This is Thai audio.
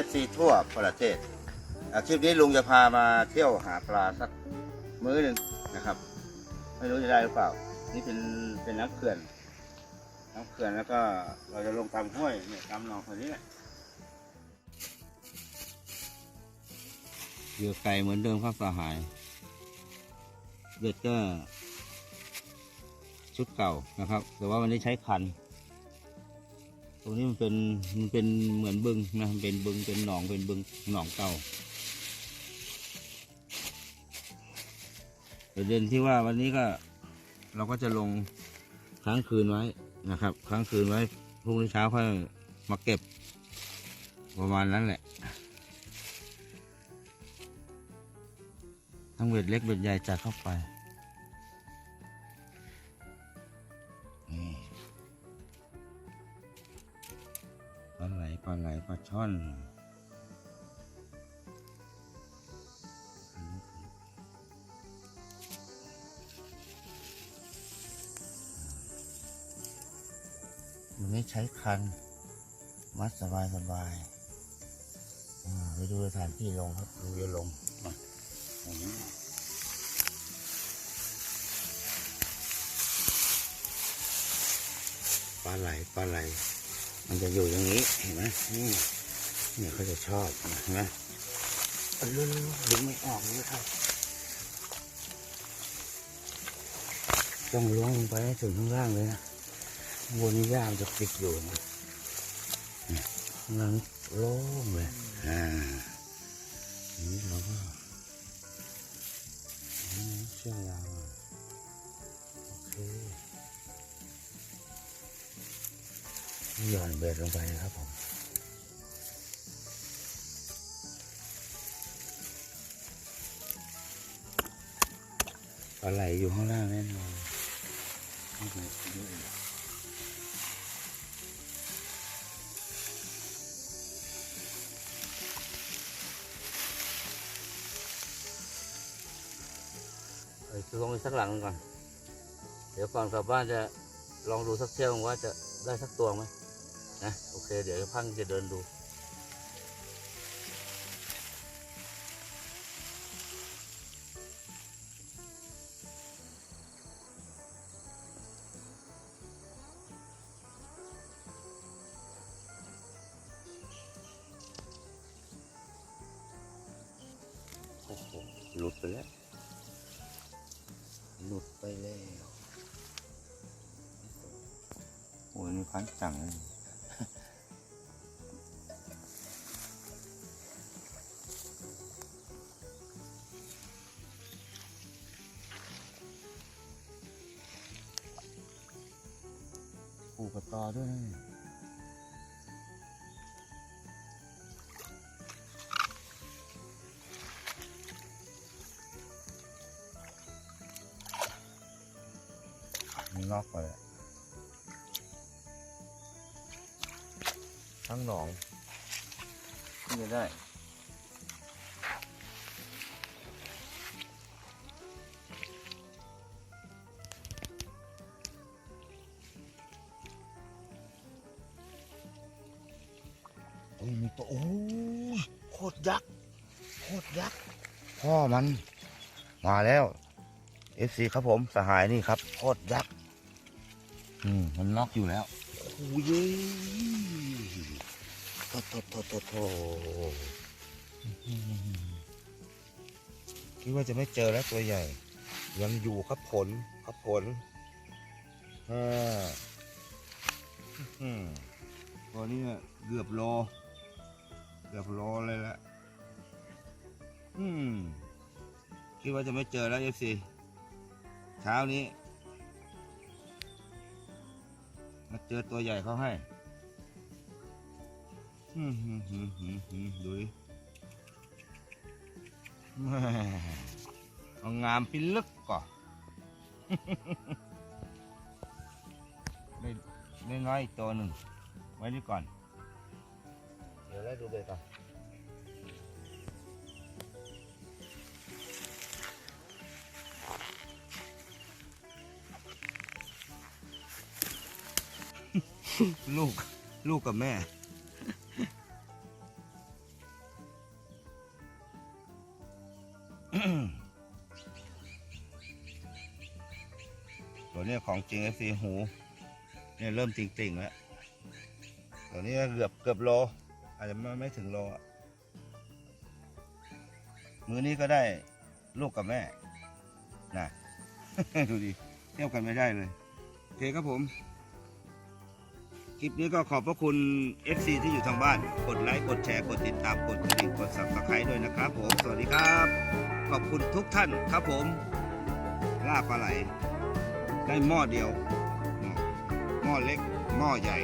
ดีเอฟซีทั่วประเทศอาคลิปนี้ลุงจะพามาเที่ยวหาปลาสักมื้อหนึ่งนะครับ ไม่รู้จะได้หรือเปล่า นี่เป็นเป็นน้ำเขื่อน น้ำเขื่อนแล้วก็เราจะลงตามห้วยเนี่ยตามหนองคนนี้แหละเหยื่อไก่เหมือนเดิมครับสหายเบ็ดก็ชุดเก่านะครับ แต่ว่าวันนี้ใช้คัน ตรงนี้มันเป็นมันเป็นเหมือนบึงนะมันเป็นบึงเป็นหนองเป็นบึงหนองเก่าประเด็นที่ว่าวันนี้ก็เราก็จะลงค้างคืนไว้นะครับ ค้างคืนไว้พรุ่งนี้เช้าค่อยมาเก็บ ประมาณนั้นแหละ ทั้งเบ็ดเล็กเบ็ดใหญ่จัดเข้าไป ปลาไหลปลาไหลปลาช่อนวันนี้ใช้คัน มัดสบายสบายอ่าไปดูสถานที่ลงครับ ดูจะลงมาตรงนี้ปลาไหลปลาไหล มันจะอยู่อย่างนี้เห็นไหมนี่เนี่ยเขาจะชอบเห็นไหมเออลุดึงไม่ออกเลยครับต้องล้วงลงไปให้ถึงข้างล่างเลยนะบนนี้ย่ามจะติดอยู่นะเนี่ยข้างล่างโล่งเลยอ่านี้เราก็เชือกยาวโอเค หย่อนเบ็ดลงไปนะครับผมปลาไหลอยู่ข้างล่างแน่นอนไม่เบ็ดเยอลองไปสักหลังก่อน เดี๋ยวก่อนกลับบ้านจะลองดูสักเที่ยวว่าจะได้สักตัวไหม นะโอเค เดี๋ยวพังจะเดินดูโอ้โหหลุดไปแล้ว หลุดไปแล้ว โอ้ยนี่พันจังเลย ปูกระตอด้วยมีนอกไปเลยทั้งหนองขึ้นไปได้ ตัวโอ้ยโคตรยักษ์โคตรยักษ์พ่อมัน มาแล้ว FC ครับผมสหายนี่ครับโคตรยักษ์อืมมันล็อกอยู่แล้วโอ้ยโถโถโถโถโถคิดว่าจะไม่เจอแล้วตัวใหญ่ ยังอยู่ครับผลครับผลอ่าอืมตัวนี้เนี่ยเกือบโล เกือบโลเลยละอืม คิดว่าจะไม่เจอแล้วเอฟซีเช้านี้ มาเจอตัวใหญ่เขาให้อืมหืมหืมหืมหืมดูดิแม่เอางามพิลึกก่อนได้ได้น้อยอีกตัวหนึ่ง ไว้นี่ก่อน ด้ดูเลยต่อลูก ลูกกับแม่ ตัวนี้ของจริงเอฟซีหู เนี่ยเริ่มติ่งๆแล้ว ตัวนี้เกือบเกือบโล อาจจะไม่ไม่ถึงโลอมือนี้ก็ได้ลูกกับแม่นะดูดิเทียบกันไม่ได้เลยโอเคครับผม คลิปนี้ก็ขอบพระคุณ FC ที่อยู่ทางบ้าน กดไลค์ กดแชร์ กดติดตาม กดกระดิ่ง กด subscribe ด้วยนะครับผม สวัสดีครับ ขอบคุณทุกท่านครับผมล่าปลาไหล ได้หม้อเดียว หม้อเล็ก หม้อใหญ่